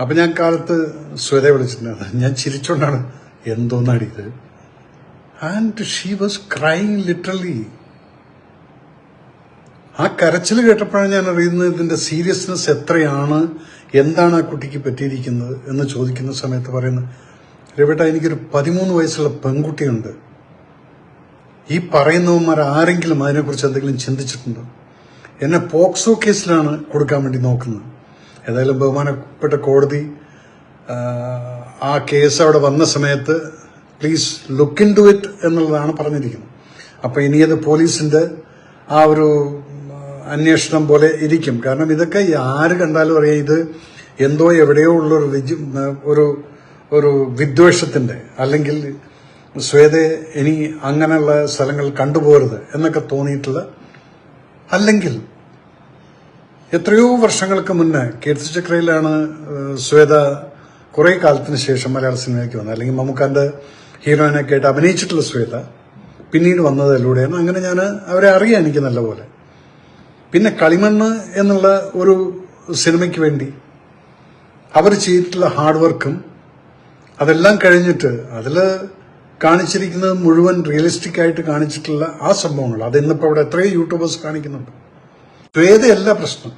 അപ്പൊ ഞാൻ കാലത്ത് സ്വരെ വിളിച്ചിട്ടുണ്ടായിരുന്നു ഞാൻ ചിരിച്ചോണ്ടാണ് എന്തോന്നാടി ഇത് and she was crying literally ആ കരച്ചിൽ കേട്ടപ്പോഴാണ് ഞാൻ അറിയുന്നത് ഇതിന്റെ സീരിയസ്നെസ് എത്രയാണ് എന്താണ് ആ കുട്ടിക്ക് പറ്റിയിരിക്കുന്നത് എന്ന് ചോദിക്കുന്ന സമയത്ത് പറയുന്നത് രവിട്ട എനിക്കൊരു പതിമൂന്ന് വയസ്സുള്ള പെൺകുട്ടിയുണ്ട്. ഈ പറയുന്നവന്മാർ ആരെങ്കിലും അതിനെക്കുറിച്ച് എന്തെങ്കിലും ചിന്തിച്ചിട്ടുണ്ടോ? എന്നെ പോക്സോ കേസിലാണ് കൊടുക്കാൻ വേണ്ടി നോക്കുന്നത്. ഏതായാലും ബഹുമാനപ്പെട്ട കോടതി ആ, കേസ് അവിടെ വന്ന സമയത്ത് please look into it എന്നുള്ളതാണ് പറഞ്ഞിരിക്കുന്നത്. അപ്പോൾ ഇനി അത് പോലീസിന്റെ ആ ഒരു അന്വേഷണം പോലെ ഇരിക്കും. കാരണം ഇതൊക്കെ ആര് കണ്ടാലും അറിയാം ഇത് എന്തോ എവിടെയോ ഉള്ള ഒരു ഒരു ഒരു വിദ്വേഷത്തിന്റെ അല്ലെങ്കിൽ സ്വേതെ ഇനി അങ്ങനെയുള്ള സ്ഥലങ്ങൾ കണ്ടുപോകരുത് എന്നൊക്കെ തോന്നിയിട്ടുള്ള അല്ലെങ്കിൽ എത്രയോ വർഷങ്ങൾക്ക് മുന്നേ കീർത്തിചക്രയിലാണ് ചക്രയിലാണ് ശ്വേത കുറെ കാലത്തിന് ശേഷം മലയാള സിനിമയ്ക്ക് വന്നത്. അല്ലെങ്കിൽ മമ്മൂക്കാന്റെ ഹീറോയിനൊക്കെ ആയിട്ട് അഭിനയിച്ചിട്ടുള്ള ശ്വേത പിന്നീട് വന്നതിലൂടെയാണ്. അങ്ങനെ ഞാൻ അവരെ അറിയാം എനിക്ക് നല്ലപോലെ. പിന്നെ കളിമണ്ണ് എന്നുള്ള ഒരു സിനിമയ്ക്ക് വേണ്ടി അവർ ചെയ്തിട്ടുള്ള ഹാർഡ് വർക്കും അതെല്ലാം കഴിഞ്ഞിട്ട് അതിൽ കാണിച്ചിരിക്കുന്നത് മുഴുവൻ റിയലിസ്റ്റിക് ആയിട്ട് കാണിച്ചിട്ടുള്ള ആ സംഭവങ്ങൾ. അത് ഇന്നിപ്പോൾ അവിടെ എത്രയോ യൂട്യൂബേഴ്സ് കാണിക്കുന്നുണ്ട്. ശ്വേതയല്ല പ്രശ്നം.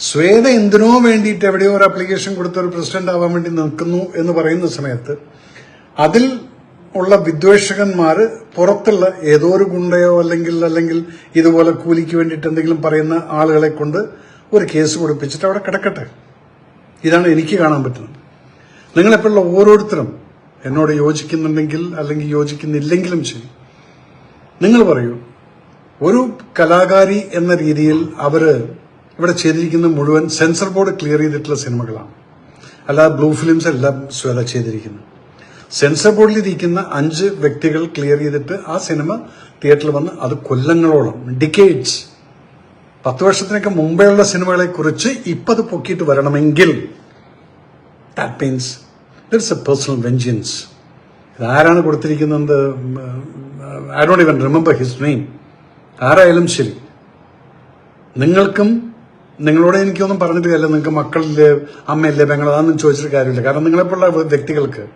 സ്വേത എന്തിനോ വേണ്ടിയിട്ട് എവിടെയോ ഒരു അപ്ലിക്കേഷൻ കൊടുത്ത ഒരു പ്രസിഡന്റ് ആവാൻ വേണ്ടി നിൽക്കുന്നു എന്ന് പറയുന്ന സമയത്ത് അതിൽ ഉള്ള വിദ്വേഷകന്മാർ പുറത്തുള്ള ഏതോ ഒരു ഗുണ്ടയോ അല്ലെങ്കിൽ അല്ലെങ്കിൽ ഇതുപോലെ കൂലിക്ക് വേണ്ടിയിട്ട് എന്തെങ്കിലും പറയുന്ന ആളുകളെ കൊണ്ട് ഒരു കേസ് കൊടുപ്പിച്ചിട്ട് അവിടെ കിടക്കട്ടെ. ഇതാണ് എനിക്ക് കാണാൻ പറ്റുന്നത്. നിങ്ങളെപ്പോഴുള്ള ഓരോരുത്തരും എന്നോട് യോജിക്കുന്നുണ്ടെങ്കിൽ അല്ലെങ്കിൽ യോജിക്കുന്നില്ലെങ്കിലും ശരി. നിങ്ങൾ പറയൂ ഒരു കലാകാരി എന്ന രീതിയിൽ അവർ ഇവിടെ ചെയ്തിരിക്കുന്ന മുഴുവൻ സെൻസർ ബോർഡ് ക്ലിയർ ചെയ്തിട്ടുള്ള സിനിമകളാണ്. അല്ലാതെ ബ്ലൂ ഫിലിംസ് എല്ലാം ശ്വേത ചെയ്തിരിക്കുന്നു. സെൻസർ ബോർഡിൽ ഇരിക്കുന്ന അഞ്ച് വ്യക്തികൾ ക്ലിയർ ചെയ്തിട്ട് ആ സിനിമ തിയേറ്ററിൽ വന്ന് അത് കൊല്ലങ്ങളോളം ഡിക്കേഡ്സ് പത്ത് വർഷത്തിനൊക്കെ മുമ്പെയുള്ള സിനിമകളെ കുറിച്ച് ഇപ്പൊ അത് പൊക്കിയിട്ട് വരണമെങ്കിൽ that means it's a personal vengeance ഇതാരാണ് കൊടുത്തിരിക്കുന്നത്? I don't even remember his name ആരായാലും ശരി. നിങ്ങൾക്കും നിങ്ങളോട് എനിക്കൊന്നും പറഞ്ഞിട്ട് കാര്യമില്ല നിങ്ങൾക്ക് മക്കളില്ലേ അമ്മയില്ലേ പെങ്ങൾ അതൊന്നും ചോദിച്ചിട്ട് കാര്യമില്ല. കാരണം നിങ്ങളെപ്പോലുള്ള വ്യക്തികൾക്ക്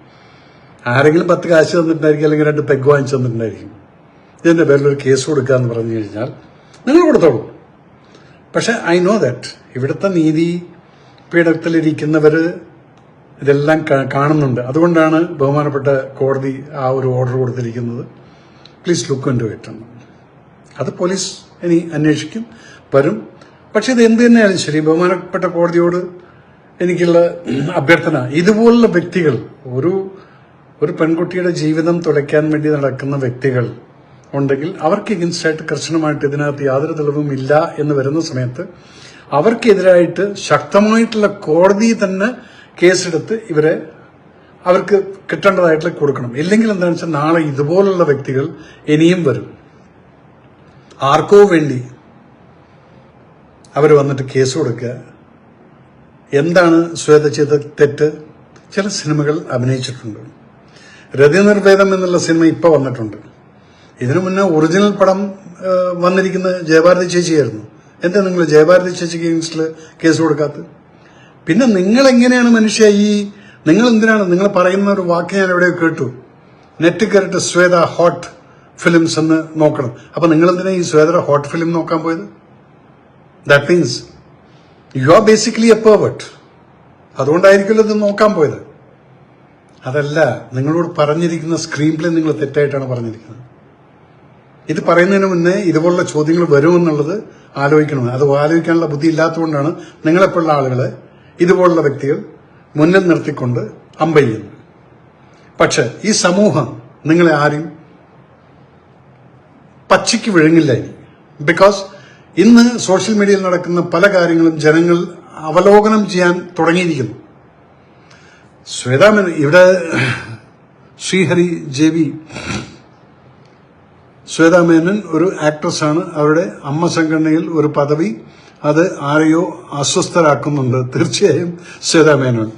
ആരെങ്കിലും പത്ത് കാശ് തന്നിട്ടുണ്ടായിരിക്കും അല്ലെങ്കിൽ രണ്ട് പെഗ് വാങ്ങിച്ചു തന്നിട്ടുണ്ടായിരിക്കും. ഇതിന്റെ പേരിൽ ഒരു കേസ് കൊടുക്കുക എന്ന് പറഞ്ഞു കഴിഞ്ഞാൽ നിങ്ങൾ കൊടുത്തോളൂ. പക്ഷെ ഐ നോ ദാറ്റ് ഇവിടുത്തെ നീതി പീഠത്തിലിരിക്കുന്നവർ ഇതെല്ലാം കാണുന്നുണ്ട്. അതുകൊണ്ടാണ് ബഹുമാനപ്പെട്ട കോടതി ആ ഒരു ഓർഡർ കൊടുത്തിരിക്കുന്നത്. പ്ലീസ് ലുക്ക് ഇൻ ടു അത് പോലീസ് ഇനി അന്വേഷിക്കും വരും. പക്ഷെ ഇത് എന്ത് തന്നെയാലും ശരി ബഹുമാനപ്പെട്ട കോടതിയോട് എനിക്കുള്ള അഭ്യർത്ഥന ഇതുപോലുള്ള വ്യക്തികൾ ഒരു ഒരു പെൺകുട്ടിയുടെ ജീവിതം തുലയ്ക്കാൻ വേണ്ടി നടക്കുന്ന വ്യക്തികൾ ഉണ്ടെങ്കിൽ അവർക്ക് എഗൻസ്റ്റായിട്ട് കർശനമായിട്ട് ഇതിനകത്ത് യാതൊരു തെളിവും ഇല്ല എന്ന് വരുന്ന സമയത്ത് അവർക്കെതിരായിട്ട് ശക്തമായിട്ടുള്ള കോടതി തന്നെ കേസെടുത്ത് ഇവരെ അവർക്ക് കിട്ടേണ്ടതായിട്ടുള്ള കൊടുക്കണം. ഇല്ലെങ്കിൽ എന്താണെന്ന് വെച്ചാൽ നാളെ ഇതുപോലുള്ള വ്യക്തികൾ ഇനിയും വരും. ആർക്കോ വേണ്ടി അവർ വന്നിട്ട് കേസ് കൊടുക്കുക. എന്താണ് ശ്വേത ചെയ്ത തെറ്റ്? ചില സിനിമകൾ അഭിനയിച്ചിട്ടുണ്ട്. രതിനിർഭേദം എന്നുള്ള സിനിമ ഇപ്പോൾ വന്നിട്ടുണ്ട്. ഇതിനു മുന്നേ ഒറിജിനൽ പടം വന്നിരിക്കുന്നത് വന്നിരിക്കുന്ന ജയഭാരതി ചേച്ചിയായിരുന്നു. എന്താ നിങ്ങൾ ജയഭാരതി ചേച്ചിക്ക് അഗേൻസ്റ്റിൽ കേസ് കൊടുക്കാത്തത്? പിന്നെ നിങ്ങൾ എങ്ങനെയാണ് മനുഷ്യ ഈ നിങ്ങൾ എന്തിനാണ് നിങ്ങൾ പറയുന്ന ഒരു വാക്ക് ഞാൻ എവിടെയോ കേട്ടു. നെറ്റ് കയറിട്ട് ശ്വേത ഹോട്ട്. ഫിലിംസ് എന്ന് നോക്കണം. അപ്പൊ നിങ്ങൾ എന്തിനാ ഈ സ്വേദര ഹോട്ട് ഫിലിം നോക്കാൻ പോയത്? That means you are basically a pervert അതുകൊണ്ടായിരിക്കുമല്ലോ ഇത് നോക്കാൻ പോയത്. അതല്ല നിങ്ങളോട് പറഞ്ഞിരിക്കുന്ന സ്ക്രീൻ പ്ലേ നിങ്ങൾ തെറ്റായിട്ടാണ് പറഞ്ഞിരിക്കുന്നത്. ഇത് പറയുന്നതിന് മുന്നേ ഇതുപോലുള്ള ചോദ്യങ്ങൾ വരുമെന്നുള്ളത് ആലോചിക്കണം. അത് ആലോചിക്കാനുള്ള ബുദ്ധി ഇല്ലാത്തതുകൊണ്ടാണ് നിങ്ങളെപ്പോലുള്ള ആളുകളെ ഇതുപോലുള്ള വ്യക്തികൾ മുന്നിൽ നിർത്തിക്കൊണ്ട് അമ്പയ്യുന്നത്. പക്ഷെ ഈ സമൂഹം നിങ്ങളെ ആരും പച്ചയ്ക്ക് വിഴുങ്ങില്ല ഇനി. ബിക്കോസ് ഇന്ന് സോഷ്യൽ മീഡിയയിൽ നടക്കുന്ന പല കാര്യങ്ങളും ജനങ്ങൾ അവലോകനം ചെയ്യാൻ തുടങ്ങിയിരിക്കുന്നു. ശ്വേതാമൻ ഇവിടെ ശ്രീഹരി ജെ വി ശ്വേതാമേനൻ ഒരു ആക്ട്രസ് ആണ്. അവരുടെ അമ്മ സംഘടനയിൽ ഒരു പദവി അത് ആരെയോ അസ്വസ്ഥരാക്കുന്നുണ്ട്. തീർച്ചയായും ശ്വേതാമേനോൻ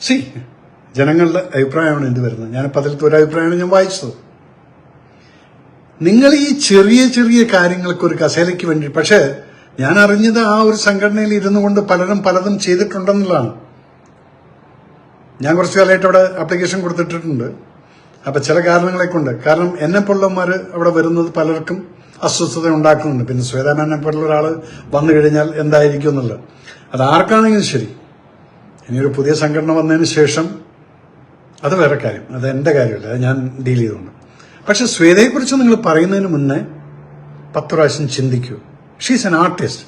സി ജനങ്ങളുടെ അഭിപ്രായമാണ് എന്ത് വരുന്നത്? ഞാൻ അതിലത്തെ ഒരു അഭിപ്രായമാണ് ഞാൻ വായിച്ചത്. നിങ്ങൾ ഈ ചെറിയ ചെറിയ കാര്യങ്ങൾക്ക് ഒരു കസേലയ്ക്ക് വേണ്ടി പക്ഷേ ഞാൻ അറിഞ്ഞത് ആ ഒരു സംഘടനയിൽ ഇരുന്നു കൊണ്ട് പലരും പലതും ചെയ്തിട്ടുണ്ടെന്നുള്ളതാണ്. ഞാൻ കുറച്ച് കാലമായിട്ട് അവിടെ ആപ്ലിക്കേഷൻ കൊടുത്തിട്ടുണ്ട് അപ്പൊ ചില കാരണങ്ങളെ കൊണ്ട് കാരണം എന്നെ പോലുള്ളവന്മാർ അവിടെ വരുന്നത് പലർക്കും അസ്വസ്ഥത ഉണ്ടാക്കുന്നുണ്ട്. പിന്നെ ശ്വേതാമേനെ പോലുള്ള ഒരാൾ വന്നു കഴിഞ്ഞാൽ എന്തായിരിക്കും എന്നുള്ളത്. അത് ആർക്കാണെങ്കിലും ശരി. ഇനിയൊരു പുതിയ സംഘടന വന്നതിന് ശേഷം അത് വേറെ കാര്യം. അത് എന്റെ കാര്യമല്ല. അത് ഞാൻ ഡീൽ ചെയ്തുകൊണ്ട്. പക്ഷെ ശ്വേതയെക്കുറിച്ച് നിങ്ങൾ പറയുന്നതിന് മുന്നേ പത്ത് പ്രാവശ്യം ചിന്തിക്കൂ. ഷീസ് എൻ ആർട്ടിസ്റ്റ്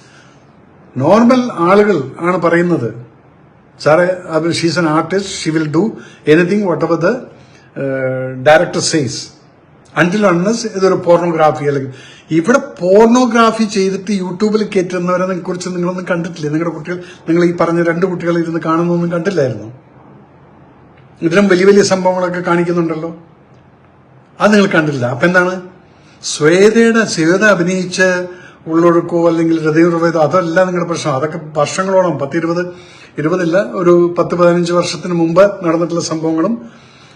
നോർമൽ ആളുകൾ ആണ് പറയുന്നത്. സാറേ അത് she's an artist she will do anything whatever the director says until unless ഇതൊരു പോർണോഗ്രാഫി അല്ലെങ്കിൽ ഇവിടെ പോർണോഗ്രാഫി ചെയ്തിട്ട് യൂട്യൂബിൽ കയറ്റുന്നവരെ കുറിച്ച് നിങ്ങളൊന്നും കണ്ടിട്ടില്ല? നിങ്ങളുടെ കുട്ടികൾ നിങ്ങൾ ഈ പറഞ്ഞ രണ്ട് കുട്ടികൾ ഇരുന്ന് കാണുന്നൊന്നും കണ്ടില്ലായിരുന്നു. ഇതിലും വലിയ വലിയ സംഭവങ്ങളൊക്കെ കാണിക്കുന്നുണ്ടല്ലോ. അത് നിങ്ങൾ കണ്ടില്ല. അപ്പൊ എന്താണ്? സ്വേതയുടെ സ്വേത അഭിനയിച്ച് ഉള്ളൊഴുക്കോ അല്ലെങ്കിൽ ഹൃദയവേദോ അതല്ല നിങ്ങളുടെ പ്രശ്നം. അതൊക്കെ വർഷങ്ങളോളം പത്തിരുപത് ഇരുപതില്ല ഒരു പത്ത് പതിനഞ്ച് വർഷത്തിന് മുമ്പ് നടന്നിട്ടുള്ള സംഭവങ്ങളും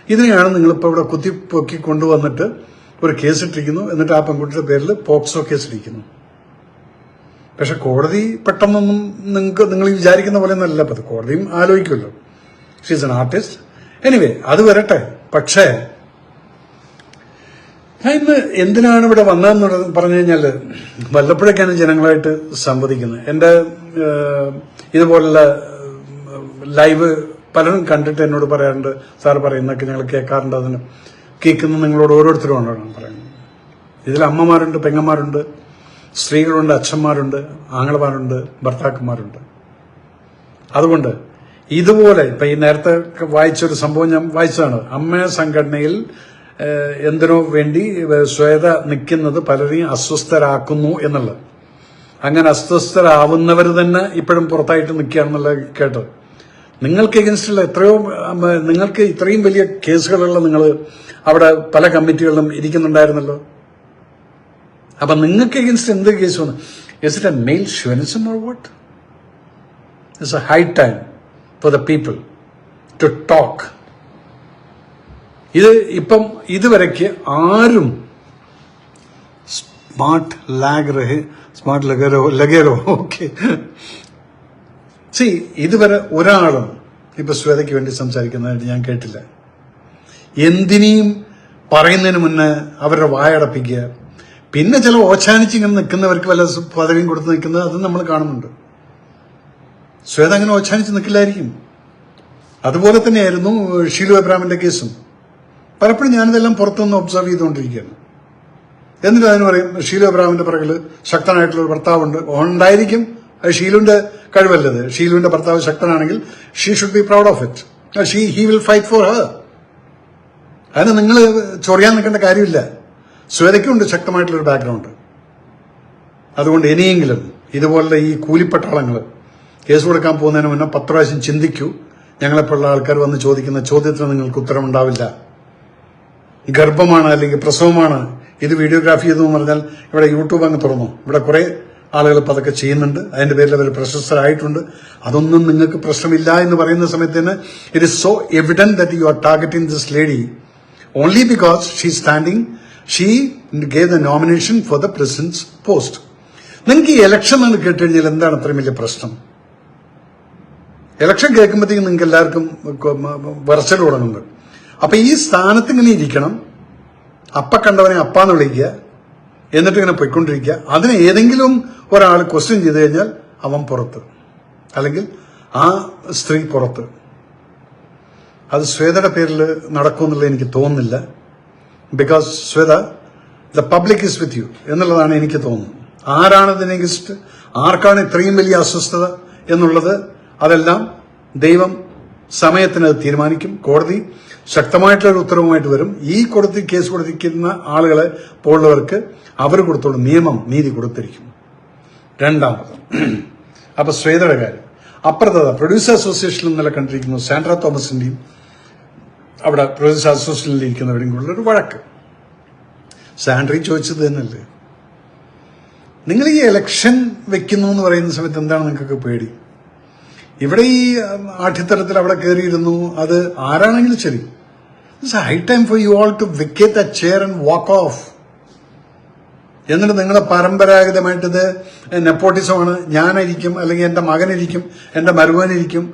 ഇതിനെയാണ് നിങ്ങളിപ്പോൾ ഇവിടെ കുത്തിപ്പൊക്കി കൊണ്ടുവന്നിട്ട് ഒരു കേസ് ഇട്ടിരിക്കുന്നു എന്നിട്ട് ആ പെൺകുട്ടിയുടെ പേരിൽ പോക്സോ കേസ് ഇരിക്കുന്നു പക്ഷെ കോടതി പെട്ടെന്നൊന്നും നിങ്ങൾക്ക് നിങ്ങൾ വിചാരിക്കുന്ന പോലെ ഒന്നല്ല അത് കോടതിയും ആലോചിക്കുമല്ലോ. ഷീസ് എൻ ആർട്ടിസ്റ്റ് എനിവേ അത് വരട്ടെ. പക്ഷേ ഞാൻ ഇന്ന് എന്തിനാണ് ഇവിടെ വന്നതെന്ന് പറഞ്ഞു കഴിഞ്ഞാൽ വല്ലപ്പോഴൊക്കെയാണ് ജനങ്ങളായിട്ട് സംവദിക്കുന്നത്. എന്റെ ഇതുപോലുള്ള ലൈവ് പലരും കണ്ടിട്ട് എന്നോട് പറയാറുണ്ട് സാർ പറയുന്നൊക്കെ ഞങ്ങൾ കേൾക്കാറുണ്ട് അതിന്. കേൾക്കുന്ന നിങ്ങളോട് ഓരോരുത്തരും ഉണ്ടാണ് പറയുന്നത്. ഇതിൽ അമ്മമാരുണ്ട് പെങ്ങന്മാരുണ്ട് സ്ത്രീകളുണ്ട് അച്ഛന്മാരുണ്ട് ആങ്ങളമാരുണ്ട് ഭർത്താക്കന്മാരുണ്ട്. അതുകൊണ്ട് ഇതുപോലെ ഇപ്പൊ ഈ നേരത്തെ വായിച്ചൊരു സംഭവം ഞാൻ വായിച്ചതാണ്. അമ്മ സംഘടനയിൽ എന്തിനോ വേണ്ടി ശ്വേത നിൽക്കുന്നത് പലരെയും അസ്വസ്ഥരാക്കുന്നു എന്നുള്ളത്. അങ്ങനെ അസ്വസ്ഥരാവുന്നവർ തന്നെ ഇപ്പോഴും പുറത്തായിട്ട് നിൽക്കുകയാണെന്നുള്ള കേട്ടത്. നിങ്ങൾക്ക് എഗൻസ്റ്റുള്ള എത്രയോ നിങ്ങൾക്ക് ഇത്രയും വലിയ കേസുകളുള്ള നിങ്ങൾ അവിടെ പല കമ്മിറ്റികളിലും ഇരിക്കുന്നുണ്ടായിരുന്നല്ലോ. അപ്പൊ നിങ്ങൾക്ക് എഗൻസ്റ്റ് എന്ത് കേസ് വന്നു? Is it a male chauvinism or what it's a high time for the people to talk ഇത് ഇപ്പം ഇതുവരയ്ക്ക് ആരും സ്മാർട്ട് ലാഗ് റഹ് സ്മാർട്ട് ലഗരോ ലഗേരോ ഓക്കെ. സി ഇതുവരെ ഒരാളും ഇപ്പൊ ശ്വേതയ്ക്ക് വേണ്ടി സംസാരിക്കുന്നതായിട്ട് ഞാൻ കേട്ടില്ല. എന്തിനേയും പറയുന്നതിന് മുന്നേ അവരുടെ വായടപ്പിക്കുക പിന്നെ ചില ഓച്ചാനിച്ച് ഇങ്ങനെ നിൽക്കുന്നവർക്ക് വല്ല പദവിയും കൊടുത്ത് നിൽക്കുന്നത് അതും നമ്മൾ കാണുന്നുണ്ട്. ശ്വേത അങ്ങനെ ഓച്ചാനിച്ച് നിൽക്കില്ലായിരിക്കും. അതുപോലെ തന്നെയായിരുന്നു ഷീലു എബ്രാമിന്റെ കേസും. പലപ്പോഴും ഞാനിതെല്ലാം പുറത്തുനിന്ന് ഒബ്സർവ് ചെയ്തുകൊണ്ടിരിക്കുകയാണ്. എന്നിട്ട് അതിന് പറയും ഷീല അബ്രാമിന്റെ പിറകിൽ ശക്തനായിട്ടുള്ള ഒരു ഭർത്താവുണ്ട്. ഉണ്ടായിരിക്കും അത് ഷീലുവിന്റെ കഴിവല്ലത്. ഷീലുവിന്റെ ഭർത്താവ് ശക്തനാണെങ്കിൽ she should be proud of it she he will fight for her അതിന് നിങ്ങൾ ചൊറിയാൻ നിൽക്കേണ്ട കാര്യമില്ല. സ്വരയ്ക്കുണ്ട് ശക്തമായിട്ടുള്ളൊരു ബാക്ക്ഗ്രൗണ്ട് അതുകൊണ്ട് ഇനിയെങ്കിലും ഇതുപോലുള്ള ഈ കൂലിപ്പട്ടാളങ്ങൾ കേസ് കൊടുക്കാൻ പോകുന്നതിന് മുന്നേ പത്ത് പ്രാവശ്യം ചിന്തിക്കൂ. ഞങ്ങളെപ്പോലുള്ള ആൾക്കാർ വന്ന് ചോദിക്കുന്ന ചോദ്യത്തിന് നിങ്ങൾക്ക് ഉത്തരമുണ്ടാവില്ല. ഗർഭമാണ് അല്ലെങ്കിൽ പ്രസവമാണ്. ഇത് വീഡിയോഗ്രാഫി എന്ന് പറഞ്ഞാൽ ഇവിടെ യൂട്യൂബ് അങ്ങ് തുറന്നു. ഇവിടെ കുറെ ആളുകൾ ഇപ്പൊ അതൊക്കെ ചെയ്യുന്നുണ്ട്. അതിന്റെ പേരിൽ അവർ പ്രശസ്തരായിട്ടുണ്ട്. അതൊന്നും നിങ്ങൾക്ക് പ്രശ്നമില്ല എന്ന് പറയുന്ന സമയത്ത് തന്നെ it is so evident that you are targeting this lady only because she standing she gave the nomination for the president's post നിങ്ങൾക്ക് ഈ ഇലക്ഷൻ എന്ന് കേട്ടുകഴിഞ്ഞാൽ എന്താണ് അത്രയും വലിയ പ്രശ്നം? ഇലക്ഷൻ കേൾക്കുമ്പോഴത്തേക്കും നിങ്ങൾക്ക് എല്ലാവർക്കും വിറച്ചൽ തുടങ്ങുന്നുണ്ട് അപ്പൊ ഈ സ്ഥാനത്ത് ഇങ്ങനെ ഇരിക്കണം. അപ്പ കണ്ടവനെ അപ്പാന്ന് വിളിക്കുക. എന്നിട്ട് ഇങ്ങനെ പോയിക്കൊണ്ടിരിക്കുക. അതിന് ഏതെങ്കിലും ഒരാൾ ക്വസ്റ്റ്യൻ ചെയ്തു കഴിഞ്ഞാൽ അവൻ പുറത്ത്. അല്ലെങ്കിൽ ആ സ്ത്രീ പുറത്ത്. അത് ശ്വേതയുടെ പേരിൽ നടക്കുമെന്നുള്ളത് എനിക്ക് തോന്നുന്നില്ല. Because Shweta the public is with you എന്നുള്ളതാണ് എനിക്ക് തോന്നുന്നത്. ആരാണ് ഇതിനെ ഗസ്റ്റ് ആർക്കാണ് ഇത്രയും വലിയ അസ്വസ്ഥത എന്നുള്ളത്? അതെല്ലാം ദൈവം സമയത്തിന് അത് തീരുമാനിക്കും. കോടതി ശക്തമായിട്ടുള്ള ഒരു ഉത്തരവുമായിട്ട് വരും. ഈ കൊടുത്തി കേസ് കൊടുത്തിരിക്കുന്ന ആളുകളെ പോലുള്ളവർക്ക് അവർ കൊടുത്തോളും നിയമം നീതി കൊടുത്തിരിക്കും. രണ്ടാമത് അപ്പൊ ശ്വേതയുടെ കാര്യം. അപ്പുറത്തത് പ്രൊഡ്യൂസർ അസോസിയേഷനിൽ ഇന്നലെ കണ്ടിരിക്കുന്നു സാൻഡ്ര തോമസിന്റെയും അവിടെ പ്രൊഡ്യൂസർ അസോസിയേഷനിൽ ഇരിക്കുന്നവരും കൂടെ ഒരു വഴക്ക്. സാൻഡ്രി ചോദിച്ചത് തന്നെയല്ലേ? നിങ്ങൾ ഈ ഇലക്ഷൻ വെക്കുന്നു എന്ന് പറയുന്ന സമയത്ത് എന്താണ് നിങ്ങൾക്കൊക്കെ പേടി? ഇവിടെ ഈ ആഠ്യത്തരത്തിൽ അവിടെ കയറിയിരുന്നു അത് ആരാണെങ്കിലും ശരി. It's high time for you all to vacate a chair and walk off എന്നിട്ട് നിങ്ങളെ പരമ്പരാഗതമായിട്ട് ഇത് നെപ്പോട്ടിസമാണ്. ഞാനിരിക്കും അല്ലെങ്കിൽ എന്റെ മകനിരിക്കും എന്റെ മരുവനിരിക്കും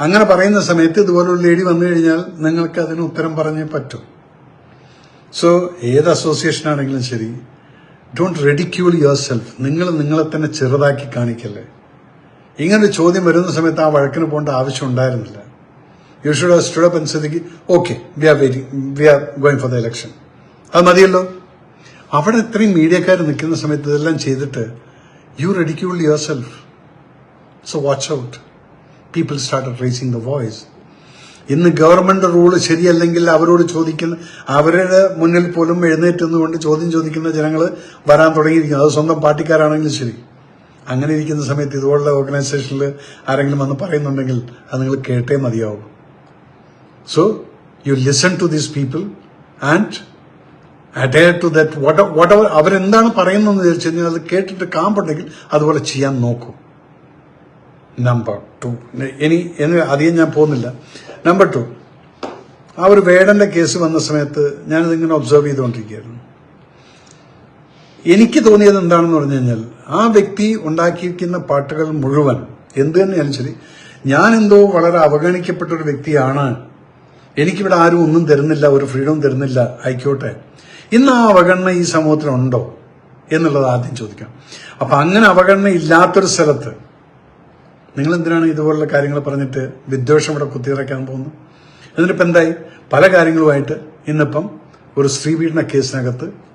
അങ്ങനെ പറയുന്ന സമയത്ത് ഇതുപോലൊരു ലേഡി വന്നു കഴിഞ്ഞാൽ നിങ്ങൾക്ക് അതിന് ഉത്തരം പറഞ്ഞേ പറ്റും. സോ ഏത് അസോസിയേഷൻ ആണെങ്കിലും ശരി. ഡോണ്ട് റെഡിക്യൂൾ യുവർ സെൽഫ് നിങ്ങൾ നിങ്ങളെ തന്നെ ചെറുതാക്കി കാണിക്കല്ലേ. ഇങ്ങനൊരു ചോദ്യം വരുന്ന സമയത്ത് ആ വഴക്കിന് പോകേണ്ട ആവശ്യം ഉണ്ടായിരുന്നില്ല. You should have stood up അനുസരിച്ച് okay we are very we are going for the election അത് മതിയല്ലോ. അവിടെ ഇത്രയും മീഡിയക്കാർ നിൽക്കുന്ന സമയത്ത് ഇതെല്ലാം ചെയ്തിട്ട് you ridicule yourself so watch out people start raising the voice ഇന്ന് ഗവൺമെന്റ് റൂൾ ശരിയല്ലെങ്കിൽ അവരോട് ചോദിക്കുന്ന അവരുടെ മുന്നിൽ പോലും എഴുന്നേറ്റ് നിന്നുകൊണ്ട് ചോദ്യം ചോദിക്കുന്ന ജനങ്ങൾ വരാൻ തുടങ്ങിയിരിക്കുന്നു. അത് സ്വന്തം പാർട്ടിക്കാരാണെങ്കിലും ശരി. അങ്ങനെ ഇരിക്കുന്ന സമയത്ത് ഇതുപോലുള്ള ഓർഗനൈസേഷനിൽ ആരെങ്കിലും വന്ന് പറയുന്നുണ്ടെങ്കിൽ അത് നിങ്ങൾ കേട്ടേ മതിയാവും. So you listen to these people and adhere to that what what അവർ അവരെന്താണ് പറയുന്നതെന്ന് വിചാരിച്ചു കഴിഞ്ഞാൽ അത് കേട്ടിട്ട് കാമ്പുണ്ടെങ്കിൽ അതുപോലെ ചെയ്യാൻ നോക്കൂ. നമ്പർ ടു ഇനി അധികം ഞാൻ പോകുന്നില്ല. നമ്പർ ടു ആ ഒരു വേടന്റെ കേസ് വന്ന സമയത്ത് ഞാനിതിങ്ങനെ ഒബ്സർവ് ചെയ്തുകൊണ്ടിരിക്കുകയായിരുന്നു. എനിക്ക് തോന്നിയത് എന്താണെന്ന് പറഞ്ഞു കഴിഞ്ഞാൽ ആ വ്യക്തി ഉണ്ടാക്കിയിരിക്കുന്ന പാട്ടുകൾ മുഴുവൻ എന്ത് തന്നെയാലും ശരി ഞാൻ എന്തോ വളരെ അവഗണിക്കപ്പെട്ട ഒരു വ്യക്തിയാണ്. എനിക്കിവിടെ ആരും ഒന്നും തരുന്നില്ല ഒരു ഫ്രീഡം തരുന്നില്ല ആയിക്കോട്ടെ. ഇന്ന് ആ അവഗണന ഈ സമൂഹത്തിലുണ്ടോ എന്നുള്ളത് ആദ്യം ചോദിക്കാം. അപ്പൊ അങ്ങനെ അവഗണന ഇല്ലാത്തൊരു സ്ഥലത്ത് നിങ്ങൾ എന്തിനാണ് ഇതുപോലുള്ള കാര്യങ്ങൾ പറഞ്ഞിട്ട് വിദ്വേഷം ഇവിടെ കുത്തിയിറക്കാൻ പോകുന്നത്? എന്നിട്ടിപ്പോൾ എന്തായി? പല കാര്യങ്ങളുമായിട്ട് ഇന്നിപ്പം ഒരു സ്ത്രീ പീഡന കേസിനകത്ത്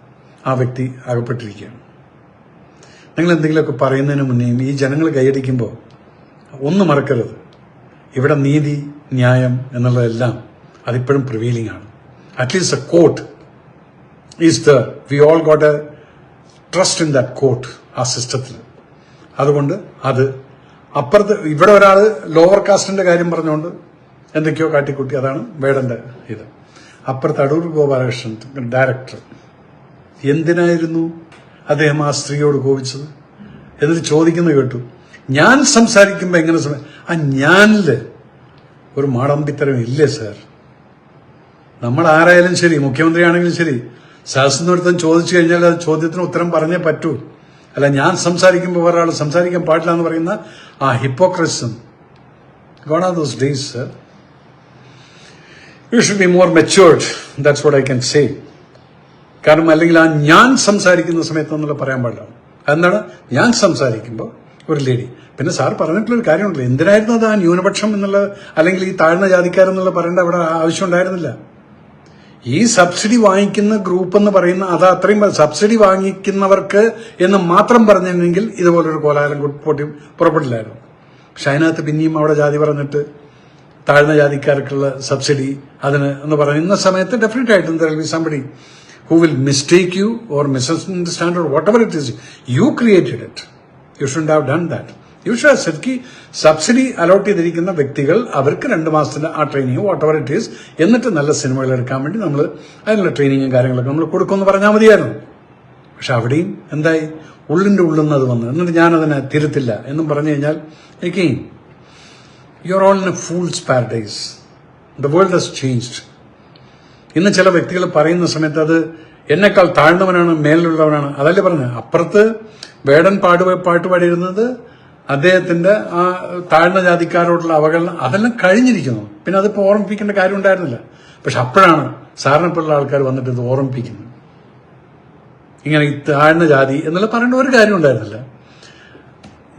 ആ വ്യക്തി അകപ്പെട്ടിരിക്കുകയാണ്. നിങ്ങൾ എന്തെങ്കിലുമൊക്കെ പറയുന്നതിന് മുന്നേ ഈ ജനങ്ങൾ കൈയടിക്കുമ്പോൾ ഒന്നും മറക്കരുത്. ഇവിടെ നീതി ന്യായം എന്നുള്ളതെല്ലാം അതിപ്പോഴും പ്രിവീലിംഗ് ആണ്. At least a court is the we all got a trust in that court ആ സിസ്റ്റത്തിൽ അതുകൊണ്ട് അത് അപ്പുറത്ത് ഇവിടെ ഒരാൾ ലോവർ കാസ്റ്റിന്റെ കാര്യം പറഞ്ഞുകൊണ്ട് എന്തൊക്കെയോ കാട്ടിക്കൂട്ടി അതാണ് വേടന്റെ ഇത്. അപ്പുറത്ത് അടൂർ ഗോപാലകൃഷ്ണൻ ഡയറക്ടർ എന്തിനായിരുന്നു അദ്ദേഹം ആ സ്ത്രീയോട് കോപിച്ചത്? എന്നിട്ട് ചോദിക്കുന്നത് കേട്ടു ഞാൻ സംസാരിക്കുമ്പോൾ എങ്ങനെ ആ ഞാനിൽ ഒരു മാടമ്പിത്തരം ഇല്ലേ സാർ? നമ്മൾ ആരായാലും ശരി മുഖ്യമന്ത്രി ആണെങ്കിലും ശരി. സഹസ്രത്വം ചോദിച്ചു കഴിഞ്ഞാൽ അത് ചോദ്യത്തിന് ഉത്തരം പറഞ്ഞേ പറ്റൂ. അല്ല ഞാൻ സംസാരിക്കുമ്പോൾ ഒരാൾ സംസാരിക്കാൻ പാടില്ല എന്ന് പറയുന്ന ആ ഹിപ്പോക്രസിസം ഗോൺ ആ those days sir you should be more matured that's what I can say കാരണം അല്ലെങ്കിൽ ആ ഞാൻ സംസാരിക്കുന്ന സമയത്ത് എന്നുള്ള പറയാൻ പാടില്ല. എന്താണ് ഞാൻ സംസാരിക്കുമ്പോൾ ഒരു ലേഡി. പിന്നെ സാർ പറഞ്ഞിട്ടുള്ളൊരു കാര്യമുണ്ടല്ലോ. എന്തിനായിരുന്നു അത് ആ ന്യൂനപക്ഷം എന്നുള്ള അല്ലെങ്കിൽ ഈ താഴ്ന്ന ജാതിക്കാരെന്നുള്ള പറയേണ്ട അവിടെ ആവശ്യം ഉണ്ടായിരുന്നില്ല? ഈ സബ്സിഡി വാങ്ങിക്കുന്ന ഗ്രൂപ്പ് എന്ന് പറയുന്ന അത് അത്രയും സബ്സിഡി വാങ്ങിക്കുന്നവർക്ക് എന്ന് മാത്രം പറഞ്ഞിരുന്നെങ്കിൽ ഇതുപോലൊരു കോലാഹലം പൊട്ടി പുറപ്പെടില്ലായിരുന്നു. പക്ഷെ അതിനകത്ത് പിന്നെയും അവിടെ ജാതി പറഞ്ഞിട്ട് താഴ്ന്ന ജാതിക്കാർക്കുള്ള സബ്സിഡി അതിന് എന്ന് പറയുന്ന സമയത്ത് ഡെഫിനറ്റ് ആയിട്ടും there be somebody will mistake you or misunderstand or whatever it is you created it you should have done that you should ശരിക്കും സബ്സിഡി അലോട്ട് ചെയ്തിരിക്കുന്ന വ്യക്തികൾ അവർക്ക് രണ്ട് മാസത്തിന്റെ ആ training whatever it is എന്നിട്ട് നല്ല സിനിമകൾ എടുക്കാൻ വേണ്ടി നമ്മൾ അതിനുള്ള ട്രെയിനിങ്ങും കാര്യങ്ങളൊക്കെ നമ്മൾ കൊടുക്കുമെന്ന് പറഞ്ഞാൽ മതിയായിരുന്നു. പക്ഷെ അവിടെയും എന്തായി? ഉള്ളിന്റെ ഉള്ളിൽ അത് വന്നു. എന്നിട്ട് ഞാനതിനെ തിരുത്തില്ല എന്നും പറഞ്ഞു കഴിഞ്ഞാൽ എനിക്ക് you are all in a fool's paradise the world has changed ഇന്ന് ചില വ്യക്തികൾ പറയുന്ന സമയത്ത് അത് എന്നെക്കാൾ താഴ്ന്നവനാണ് മേലിലുള്ളവനാണ്. അതല്ലേ പറഞ്ഞത്? അപ്പുറത്ത് വേടൻ പാട് പാട്ട് പാടിയിരുന്നത് അദ്ദേഹത്തിന്റെ ആ താഴ്ന്ന ജാതിക്കാരോടുള്ള അവഗണന അതെല്ലാം കഴിഞ്ഞിരിക്കുന്നു. പിന്നെ അതിപ്പോൾ ഓർമ്മിപ്പിക്കേണ്ട കാര്യം ഉണ്ടായിരുന്നില്ല. പക്ഷെ അപ്പോഴാണ് സാറിനെപ്പോലുള്ള ആൾക്കാർ വന്നിട്ട് ഇത് ഓർമ്മിപ്പിക്കുന്നത്. ഇങ്ങനെ താഴ്ന്ന ജാതി എന്നുള്ള പറയേണ്ട ഒരു കാര്യം ഉണ്ടായിരുന്നില്ല.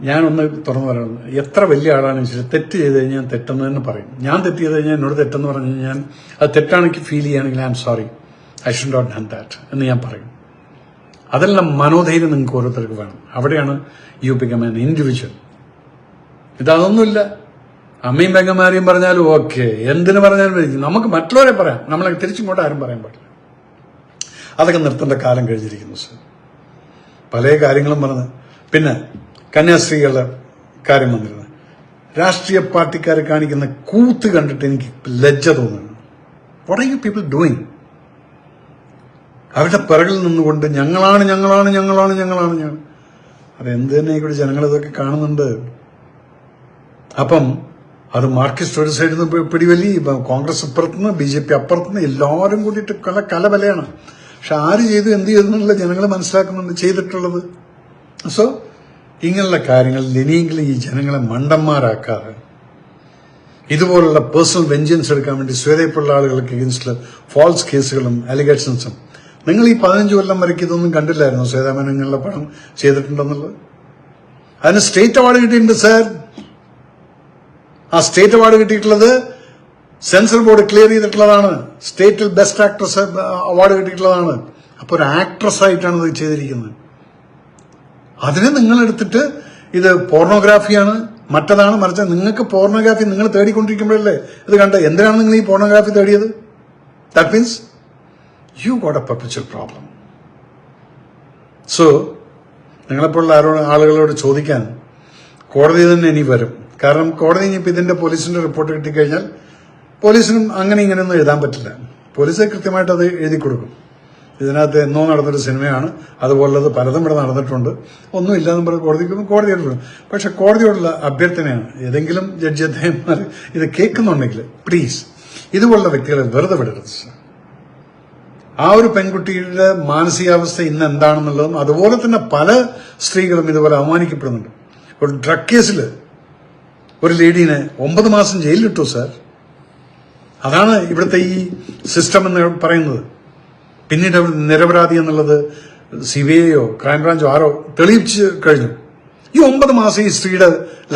ഞാനൊന്ന് തുറന്നു പറയുന്നത് എത്ര വലിയ ആളാണെന്ന് ശരി തെറ്റ് ചെയ്ത് കഴിഞ്ഞാൽ തെറ്റെന്ന് തന്നെ പറയും. ഞാൻ തെറ്റ് ചെയ്ത് കഴിഞ്ഞാൽ എന്നോട് തെറ്റെന്ന് പറഞ്ഞു കഴിഞ്ഞാൽ അത് തെറ്റാണെങ്കിൽ ഫീൽ ചെയ്യുകയാണെങ്കിൽ I am sorry I should not done that എന്ന് ഞാൻ പറയും. അതെല്ലാം മനോധൈര്യം നിങ്ങൾക്ക് ഓരോരുത്തർക്ക് വേണം. അവിടെയാണ് യു ബിക്കം ആൻ ഇൻഡിവിജ്വൽ ഇതൊന്നുമില്ല അമ്മയും പെങ്ങന്മാരെയും പറഞ്ഞാലും ഓക്കെ എന്തിനു പറഞ്ഞാലും. നമുക്ക് മറ്റുള്ളവരെ പറയാം. നമ്മളെ തിരിച്ചിങ്ങോട്ട് ആരും പറയാൻ പാടില്ല. അതൊക്കെ നിർത്തേണ്ട കാലം കഴിഞ്ഞിരിക്കുന്നു സർ പല കാര്യങ്ങളും പറഞ്ഞ്. പിന്നെ കന്യാസ്ത്രീകളുടെ കാര്യം വന്നിരുന്നത്. രാഷ്ട്രീയ പാർട്ടിക്കാർ കാണിക്കുന്ന കൂത്ത് കണ്ടിട്ട് എനിക്ക് ലജ്ജ തോന്നുന്നു. What are you people doing അവരുടെ പിറകിൽ നിന്നുകൊണ്ട് ഞങ്ങളാണ് ഞങ്ങളാണ് ഞങ്ങളാണ് ഞങ്ങളാണ് ഞങ്ങൾ അത് എന്ത് തന്നെ ആയിക്കോട്ടെ ജനങ്ങൾ ഇതൊക്കെ കാണുന്നുണ്ട്. അപ്പം അത് മാർക്സിസ്റ്റ് ഒരു സൈഡിൽ നിന്ന് പിടിവലി കോൺഗ്രസ് ഇപ്പുറത്തുനിന്ന് ബി ജെ പി അപ്പുറത്തുനിന്ന് എല്ലാവരും കൂടിയിട്ട് കല കലബലയാണ് പക്ഷെ ആര് ചെയ്തു എന്ത് ചെയ്തു എന്നുള്ള ജനങ്ങൾ മനസ്സിലാക്കുന്നുണ്ട് ചെയ്തിട്ടുള്ളത്. സോ ഇങ്ങനെയുള്ള കാര്യങ്ങളിൽ ഇനിയെങ്കിലും ഈ ജനങ്ങളെ മണ്ടന്മാരാക്കാതെ ഇതുപോലുള്ള പേഴ്സണൽ വെഞ്ചൻസ് എടുക്കാൻ വേണ്ടി സ്വയതയുള്ള ആളുകൾക്ക് എഗൻസ്റ്റ് ഫോൾസ് കേസുകളും അലിഗേഷൻസും നിങ്ങൾ ഈ പതിനഞ്ച് കൊല്ലം വരയ്ക്ക് ഇതൊന്നും കണ്ടില്ലായിരുന്നു? ശ്വേതാമേനങ്ങളുടെ പണം ചെയ്തിട്ടുണ്ടെന്നുള്ളത്? അതിന് സ്റ്റേറ്റ് അവാർഡ് കിട്ടിയിട്ടുണ്ട് സാർ ആ സ്റ്റേറ്റ് അവാർഡ് കിട്ടിയിട്ടുള്ളത് സെൻസർ ബോർഡ് ക്ലിയർ ചെയ്തിട്ടുള്ളതാണ്. സ്റ്റേറ്റിൽ ബെസ്റ്റ് ആക്ട്രസ് അവാർഡ് കിട്ടിയിട്ടുള്ളതാണ്. അപ്പോൾ ഒരു ആക്ട്രസ് ആയിട്ടാണ് ഇത് ചെയ്തിരിക്കുന്നത്. അതിനെ നിങ്ങൾ എടുത്തിട്ട് ഇത് പോർണോഗ്രാഫിയാണ് മറ്റതാണ് മറിച്ച് നിങ്ങൾക്ക് പോർണോഗ്രാഫി നിങ്ങൾ തേടിക്കൊണ്ടിരിക്കുമ്പോഴല്ലേ ഇത് കണ്ട എന്തിനാണ് നിങ്ങൾ ഈ പോർണോഗ്രാഫി തേടിയത്? That means you got a perpetual problem so നിങ്ങളെപ്പോഴുള്ള ആരോട് ആളുകളോട് ചോദിക്കാൻ കോടതി തന്നെ ഇനി വരും. കാരണം കോടതി ഇനിയിപ്പോൾ ഇതിന്റെ പോലീസിന്റെ റിപ്പോർട്ട് കിട്ടിക്കഴിഞ്ഞാൽ പോലീസിനും അങ്ങനെ ഇങ്ങനെയൊന്നും എഴുതാൻ പറ്റില്ല. പോലീസ് കൃത്യമായിട്ട് അത് എഴുതി കൊടുക്കും. ഇതിനകത്ത് എന്നോ നടന്നൊരു സിനിമയാണ്. അതുപോലുള്ളത് പലതും ഇവിടെ നടന്നിട്ടുണ്ട്. ഒന്നുമില്ല എന്ന് പറഞ്ഞ് കോടതിക്ക് കോടതി വിടും പക്ഷെ കോടതിയോടുള്ള അഭ്യർത്ഥനയാണ് ഏതെങ്കിലും ജഡ്ജി അദ്ദേഹന്മാർ ഇത് കേൾക്കുന്നുണ്ടെങ്കിൽ പ്ലീസ് ഇതുപോലുള്ള വ്യക്തികളെ വെറുതെ വിടരുത് ആ ഒരു പെൺകുട്ടിയുടെ മാനസികാവസ്ഥ ഇന്ന് എന്താണെന്നുള്ളതും അതുപോലെ തന്നെ പല സ്ത്രീകളും ഇതുപോലെ അവമാനിക്കപ്പെടുന്നുണ്ട് ഒരു ഡ്രഗ് കേസിൽ ഒരു ലേഡീനെ ഒമ്പത് മാസം ജയിലിലിട്ടു സാർ അതാണ് ഇവിടുത്തെ ഈ സിസ്റ്റം എന്ന് പറയുന്നത്. പിന്നീട് അവർ നിരപരാധി എന്നുള്ളത് സി ബി ഐയോ ക്രൈംബ്രാഞ്ചോ ആരോ തെളിയിച്ച് കഴിഞ്ഞു. ഈ ഒമ്പത് മാസം ഈ സ്ത്രീയുടെ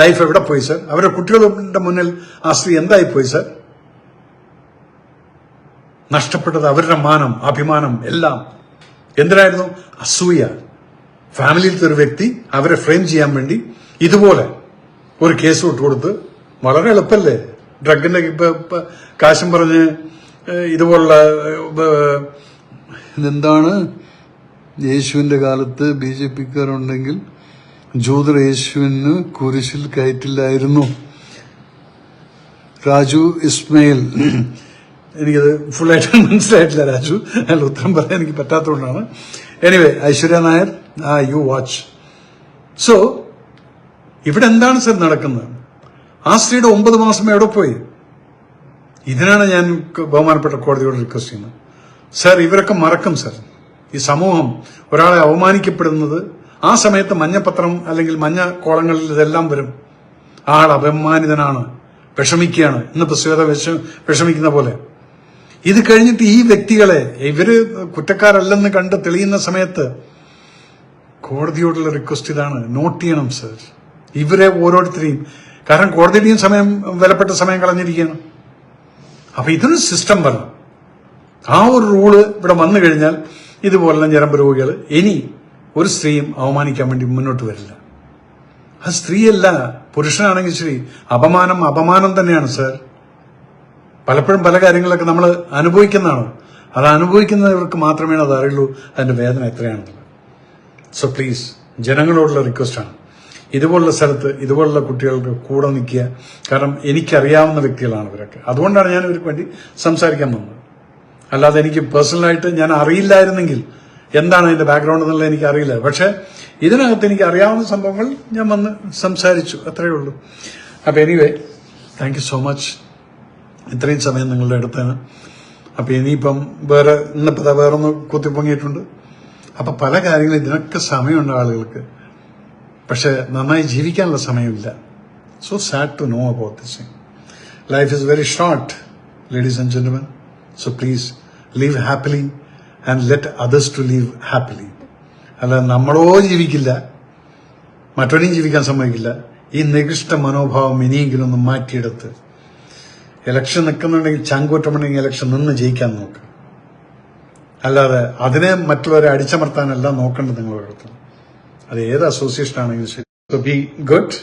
ലൈഫ് എവിടെ പോയി സാർ അവരുടെ കുട്ടികളുടെ മുന്നിൽ ആ സ്ത്രീ എന്തായി പോയി സാർ നഷ്ടപ്പെട്ടത് അവരുടെ മാനം അഭിമാനം എല്ലാം. എന്തിനായിരുന്നു? അസൂയ. ഫാമിലിയിലത്തെ ഒരു വ്യക്തി അവരെ ഫ്രെയിം ചെയ്യാൻ വേണ്ടി ഇതുപോലെ ഒരു കേസ് വിട്ടുകൊടുത്ത് വളരെ എളുപ്പമല്ലേ ഡ്രഗിന്റെ കാശും പറഞ്ഞ് ഇതുപോലുള്ള ഇതെന്താണ്? യേശുവിന്റെ കാലത്ത് ബി ജെ പിക്കാരുണ്ടെങ്കിൽ ജൂതർ യേശുവിന് കുരിശിൽ കയറ്റില്ലായിരുന്നു. രാജു ഇസ്മയിൽ. എനിക്കത് ഫുള്ളായിട്ട് മനസ്സിലായിട്ടില്ല രാജു. അതിൽ ഉത്തരം പറയാൻ എനിക്ക് പറ്റാത്തതുകൊണ്ടാണ്. എനിവേ ഐശ്വര്യ നായർ ആ യു വാച്ച് സോ ഇവിടെ എന്താണ് സർ നടക്കുന്നത്? ആ സ്ത്രീയുടെ ഒമ്പത് മാസം എവിടെ പോയി? ഇതിനാണ് ഞാൻ ബഹുമാനപ്പെട്ട കോടതിയോട് റിക്വസ്റ്റ് ചെയ്യുന്നത്. സർ ഇവരൊക്കെ മറക്കും സർ. ഈ സമൂഹം ഒരാളെ അവമാനിക്കപ്പെടുന്നത് ആ സമയത്ത് മഞ്ഞപത്രം അല്ലെങ്കിൽ മഞ്ഞ കോളങ്ങളിൽ ഇതെല്ലാം വരും. ആൾ അപമാനിതനാണ് വിഷമിക്കുകയാണ് ഇന്ന് വിഷ- വിഷമിക്കുന്ന പോലെ. ഇത് കഴിഞ്ഞിട്ട് ഈ വ്യക്തികളെ ഇവർ കുറ്റക്കാരല്ലെന്ന് കണ്ട് തെളിയുന്ന സമയത്ത് കോടതിയോടുള്ള റിക്വസ്റ്റ് ഇതാണ് നോട്ട് ചെയ്യണം സർ. ഇവരെ ഓരോരുത്തരെയും. കാരണം കോടതിയുടെയും സമയം വിലപ്പെട്ട സമയം കളഞ്ഞിരിക്കുകയാണ്. അപ്പൊ ഇതൊരു സിസ്റ്റം വരണം. ആ ഒരു റൂൾ ഇവിടെ വന്നു കഴിഞ്ഞാൽ ഇതുപോലുള്ള ഞരമ്പ് രോഗികൾ ഇനി ഒരു സ്ത്രീയും അവമാനിക്കാൻ വേണ്ടി മുന്നോട്ട് വരില്ല. ആ സ്ത്രീയല്ല പുരുഷനാണെങ്കിൽ ശരി അപമാനം അപമാനം തന്നെയാണ് സർ. പലപ്പോഴും പല കാര്യങ്ങളൊക്കെ നമ്മൾ അനുഭവിക്കുന്നതാണ്. അത് അനുഭവിക്കുന്നവർക്ക് മാത്രമേ അത് അറിയുള്ളൂ അതിന്റെ വേദന എത്രയാണെന്നുള്ളത്. സോ പ്ലീസ് ജനങ്ങളോടുള്ള റിക്വസ്റ്റാണ് ഇതുപോലുള്ള സ്ഥലത്ത് ഇതുപോലുള്ള കുട്ടികൾക്ക് കൂടെ നിൽക്കുക. കാരണം എനിക്കറിയാവുന്ന വ്യക്തികളാണ് ഇവരൊക്കെ. അതുകൊണ്ടാണ് ഞാൻ ഇവർക്ക് വേണ്ടി സംസാരിക്കാൻ വന്നത്. അല്ലാതെ എനിക്ക് പേഴ്സണലായിട്ട് ഞാൻ അറിയില്ലായിരുന്നെങ്കിൽ എന്താണ് അതിന്റെ ബാക്ക്ഗ്രൗണ്ട് എന്നുള്ളത് എനിക്ക് അറിയില്ല. പക്ഷെ ഇതിനകത്ത് എനിക്ക് അറിയാവുന്ന സംഭവങ്ങൾ ഞാൻ വന്ന് സംസാരിച്ചു. അത്രയേ ഉള്ളൂ. അപ്പൊ anyway thank you so much ഇത്രയും സമയം നിങ്ങളുടെ അടുത്താണ്. അപ്പൊ ഇനിയിപ്പം വേറെ ഇന്നിപ്പോ വേറെ ഒന്ന് കുത്തിപ്പൊങ്ങിയിട്ടുണ്ട്. അപ്പൊ പല കാര്യങ്ങളും ഇതിനൊക്കെ സമയമുണ്ട് ആളുകൾക്ക്. പക്ഷെ നന്നായി ജീവിക്കാനുള്ള സമയമില്ല. So sad to know about this life is very short ladies and gentlemen so please live happily and let others to live happily അല്ല നമ്മളോ ജീവിക്കില്ല മറ്റൊരെയും ജീവിക്കാൻ സമ്മതിക്കില്ല. ഈ നികൃഷ്ട മനോഭാവം ഇനിയെങ്കിലും ഒന്ന് മാറ്റിയെടുത്ത് ഇലക്ഷൻ നിൽക്കുന്നുണ്ടെങ്കിൽ ചങ്കൂറ്റമുണ്ടെങ്കിൽ ഇലക്ഷൻ നിന്ന് ജയിക്കാൻ നോക്കുക അല്ലാതെ അതിനെ മറ്റുള്ളവരെ അടിച്ചമർത്താനല്ല നോക്കേണ്ടത് നിങ്ങളുടെ അടുത്ത്. അത് ഏത് അസോസിയേഷൻ ആണെങ്കിലും ശരി. ബി ഗുഡ്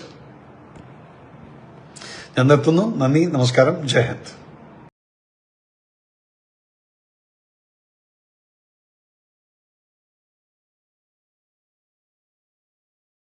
ഞാൻ നിർത്തുന്നു. നന്ദി നമസ്കാരം. ജയ് ഹിന്ദ്.